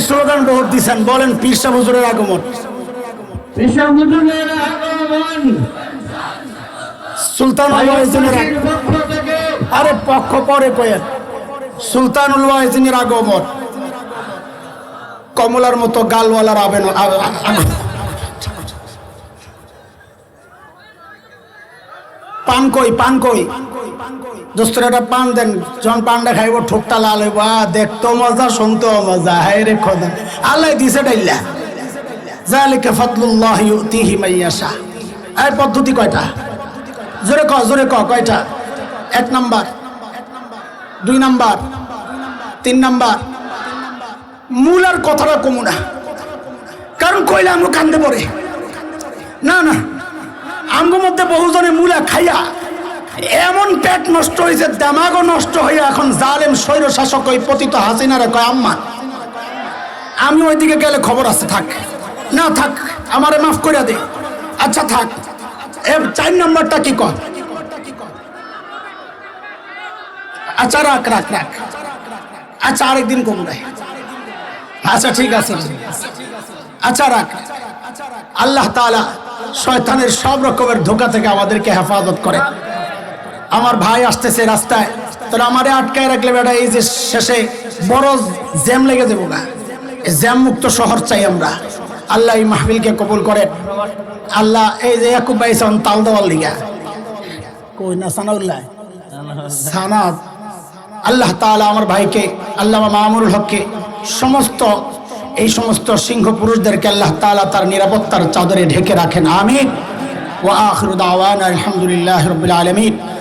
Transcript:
Slogan বহুত দিছেন বলেন পীরসা হুজুরের আগমন। থেকে। আরে পক্ষ পরে কয়েন সুলতানুল ওয়াইজিনের আগমন। কমলার মতো গালওয়ালার আবেন আ- আ- আ- পান কই পান কই? দোস্তর পান দেন, যখন পানটা খাইব ঠোকটা লাল হইব। দেখতো মজা, শুনতো মজা। রে আল্লাহ দিছে ডাইলা জালিকা ফাদলুল্লাহ ইউতিহি মাইয়াশা পদ্ধতি কয়টা? জোরে ক জোরে ক, কয়টা? এক নাম্বার। দুই নাম্বার। তিন নাম্বার। মূল আর কথাটা কমু না। কারণ কইলে আমরা কান্দে পড়ে। না না। আমগো মধ্যে বহুজনে মূলা খাইয়া পেট নষ্ট হয়েছে দামাগও নষ্ট হইয়া এখন জালেম স্বৈর শাসক ওই পতিত হাসিনারে কয়, আম্মা, আমি ওইদিকে গেলে খবর আছে, থাক। না, থাক, আমারে মাফ করে দে। আচ্ছা থাক। এ, চার নম্বরটা কি কর? আচ্ছা রাখ রাখ রাখ। আচ্ছা আরেকদিন কম দেয় আচ্ছা ঠিক আছে। আচ্ছা রাখ। আল্লাহ তাআলা শয়তানের সব রকমের ধোকা থেকে আমাদেরকে হেফাজত করে। আমার ভাই আসতেছে রাস্তায়। তাহলে আমারে আটকায় রাখলে বেটা, এই যে শেষে বড় জ্যাম লেগে দেবো না জ্যাম মুক্ত শহর চাই আমরা। আল্লাহ এই মাহবিলকে কবুল করেন। আল্লাহ এই যে ইয়াকুব ভাই তাল দেওয়ার লিগা। কই না, সানাউল্লাহ? সানাত আল্লাহ তাআলা আমার ভাইকে আল্লাহ মামুরুল হককে সমস্ত, এই সমস্ত সিংহ পুরুষদেরকে আল্লাহ তাআলা তার নিরাপত্তার চাদরে ঢেকে রাখেন। আমিন। ওয়া আখিরু দাওয়ানা আলহামদুলিল্লাহি রাব্বিল আলামিন।